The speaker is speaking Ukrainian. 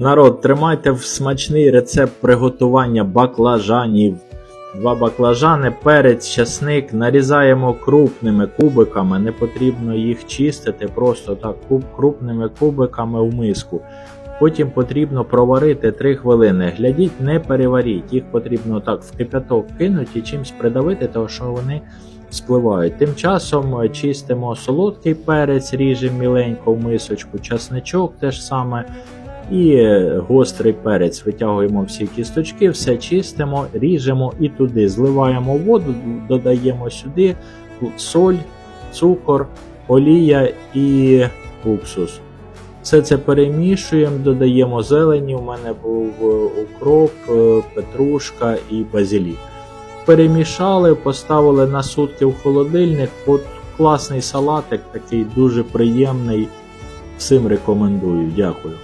Народ, тримайте в смачний рецепт приготування баклажанів. Два баклажани, перець, часник нарізаємо крупними кубиками, не потрібно їх чистити, просто так крупними кубиками в миску. Потім потрібно проварити 3 хвилини. Глядіть, не переваріть, їх потрібно так в кипяток кинути і чимось придавити, тому що вони спливають. Тим часом е, чистимо солодкий перець, ріжемо міленько в мисочку, часничок теж саме. І гострий перець витягуємо всі кісточки, все чистимо, ріжемо і туди зливаємо воду, додаємо сюди соль, цукор, олія і уксус. Все це перемішуємо, додаємо зелені. У мене був укроп, е, петрушка і базилік. Перемішали, поставили на сутки в холодильник. От класний салатик, такий дуже приємний. Всім рекомендую. Дякую.